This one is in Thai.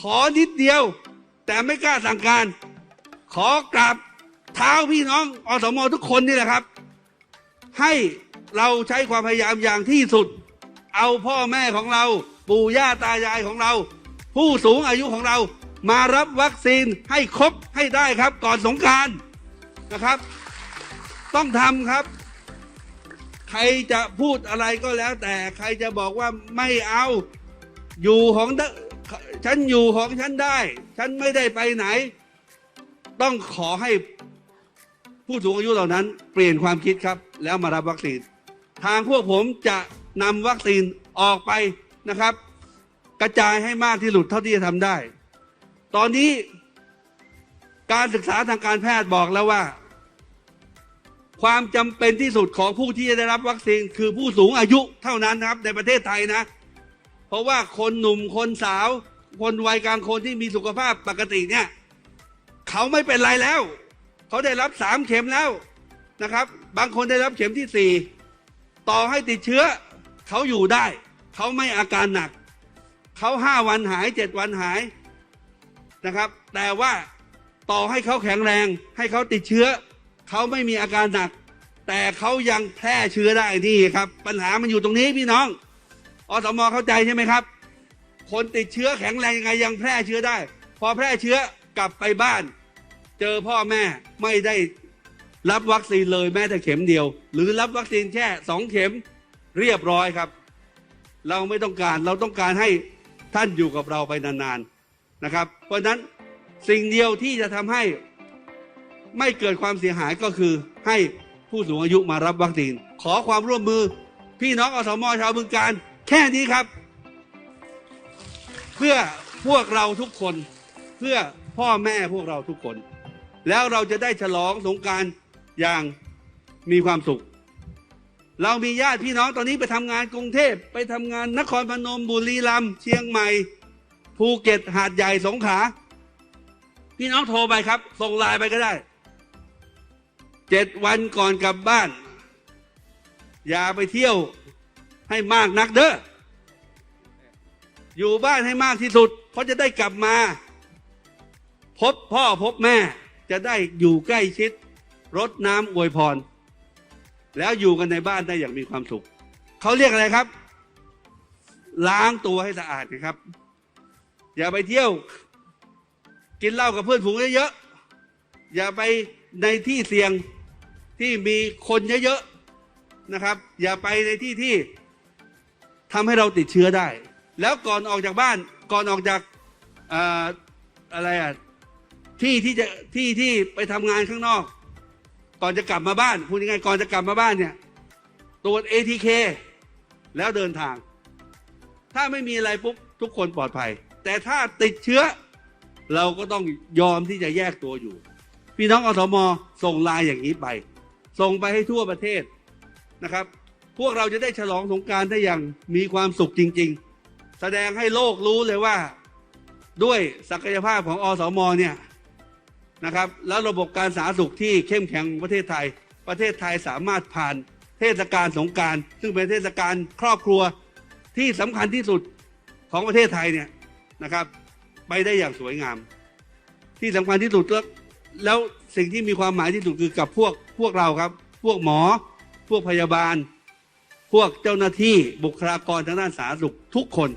ขอนิดเดียว แต่ไม่กล้าสั่งการ ขอกราบเท้าพี่น้องอสมทุกคนนี่แหละครับ ให้เราใช้ความพยายามอย่างที่สุด เอาพ่อแม่ของเราปู่ย่าตายายของเรา ผู้สูงอายุของเรามารับวัคซีนให้ครบให้ได้ครับก่อนสงการนะครับ ต้องทำครับ ใครจะพูดอะไรก็แล้วแต่ใครจะบอกว่าไม่เอาอยู่ของเด ฉันอยู่ของฉันได้ ฉันไม่ได้ไปไหน ต้องขอให้ผู้สูงอายุเหล่านั้น เปลี่ยนความคิดครับ แล้วมารับวัคซีน ทางพวกผมจะนำวัคซีนออกไปนะครับ กระจายให้มากที่สุดเท่าที่จะทำได้ ตอนนี้การศึกษาทางการแพทย์บอกแล้วว่า ความจำเป็นที่สุดของผู้ที่จะได้รับวัคซีน คือผู้สูงอายุเท่านั้นนะครับ ในประเทศไทยนะ เพราะว่าคนหนุ่มคนสาว คนวัยกลางคนที่มีสุขภาพปกติเนี่ยเขาไม่เป็นไรแล้ว เขาได้รับสามเข็มแล้วนะครับ บางคนได้รับเข็มที่สี่ต่อให้ติดเชื้อ เขาอยู่ได้ เขาไม่อาการหนัก เขาห้าวันหายเจ็ดวันหายนะครับ แต่ว่าต่อให้เขาแข็งแรง ให้เขาติดเชื้อ เขาไม่มีอาการหนัก แต่เขายังแพร่เชื้อได้นี่ครับ ปัญหามันอยู่ตรงนี้พี่น้อง อสมเข้าใจใช่ไหมครับ คนติดเชื้อแข็งแรงยังไงยังแพร่เชื้อได้ พอแพร่เชื้อกลับไปบ้าน เจอพ่อแม่ไม่ได้รับวัคซีนเลยแม้แต่เข็มเดียว หรือรับวัคซีนแค่สองเข็มเรียบร้อยครับ เราไม่ต้องการเราต้องการให้ท่านอยู่กับเราไปนานๆนะครับ เพราะฉะนั้นสิ่งเดียวที่จะทำให้ไม่เกิดความเสียหายก็คือให้ผู้สูงอายุมารับวัคซีน ขอความร่วมมือพี่น้องอสมอชาวบึงการ แค่นี้ครับ เพื่อพวกเราทุกคนเพื่อพ่อแม่พวกเราทุกคน แล้วเราจะได้ฉลองสงการอย่างมีความสุข เรามีญาติพี่น้องตอนนี้ไปทำงานกรุงเทพไปทำงานนครพนมบุรีรัมย์เชียงใหม่ ภูเก็ตหาดใหญ่สงขลาพี่น้องโทรไปครับ ส่งไลน์ไปก็ได้เจ็ดวันก่อนกลับบ้าน อย่าไปเที่ยว ให้มากนักเด้อ อยู่บ้านให้มากที่สุด เพราะจะได้กลับมา พบพ่อพบแม่ จะได้อยู่ใกล้ชิด รดน้ำอวยพร แล้วอยู่กันในบ้านได้อย่างมีความสุข เขาเรียกอะไรครับ ล้างตัวให้สะอาดนะครับ อย่าไปเที่ยว กินเหล้ากับเพื่อนฝูงเยอะๆ อย่าไปในที่เสี่ยงที่มีคนเยอะๆนะครับ อย่าไปในที่ที่ ทำให้เราติดเชื้อได้ แล้วก่อนออกจากบ้านก่อนออกจากอ่าอะไรอะที่ที่จะที่ที่ไปทำงานข้างนอก ก่อนจะกลับมาบ้านพูดยังไงก่อนจะกลับมาบ้านเนี่ยตรวจ ATK แล้วเดินทาง ถ้าไม่มีอะไรปุ๊บทุกคนปลอดภัย แต่ถ้าติดเชื้อ เราก็ต้องยอมที่จะแยกตัวอยู่ พี่น้องอสมส่งลายอย่างนี้ไป ส่งไปให้ทั่วประเทศนะครับ พวกเราจะได้ฉลองสงการได้อย่างมีความสุขจริง ๆ แสดงให้โลกรู้เลยว่า ด้วยศักยภาพของอสมเนี่ยนะครับ แล้วระบบการสาธารณสุขที่เข้มแข็งของประเทศไทย ประเทศไทยสามารถผ่านเทศกาลสงการซึ่งเป็นเทศกาลครอบครัวที่สำคัญที่สุดของประเทศไทยเนี่ยนะครับ ไปได้อย่างสวยงาม ที่สำคัญที่สุดแล้วแล้วสิ่งที่มีความหมายที่สุดคือกับพวกพวกเราครับ พวกหมอ พวกพยาบาล พวกเจ้าหน้าที่บุคลากรทางด้านสาธารณสุขทุกคน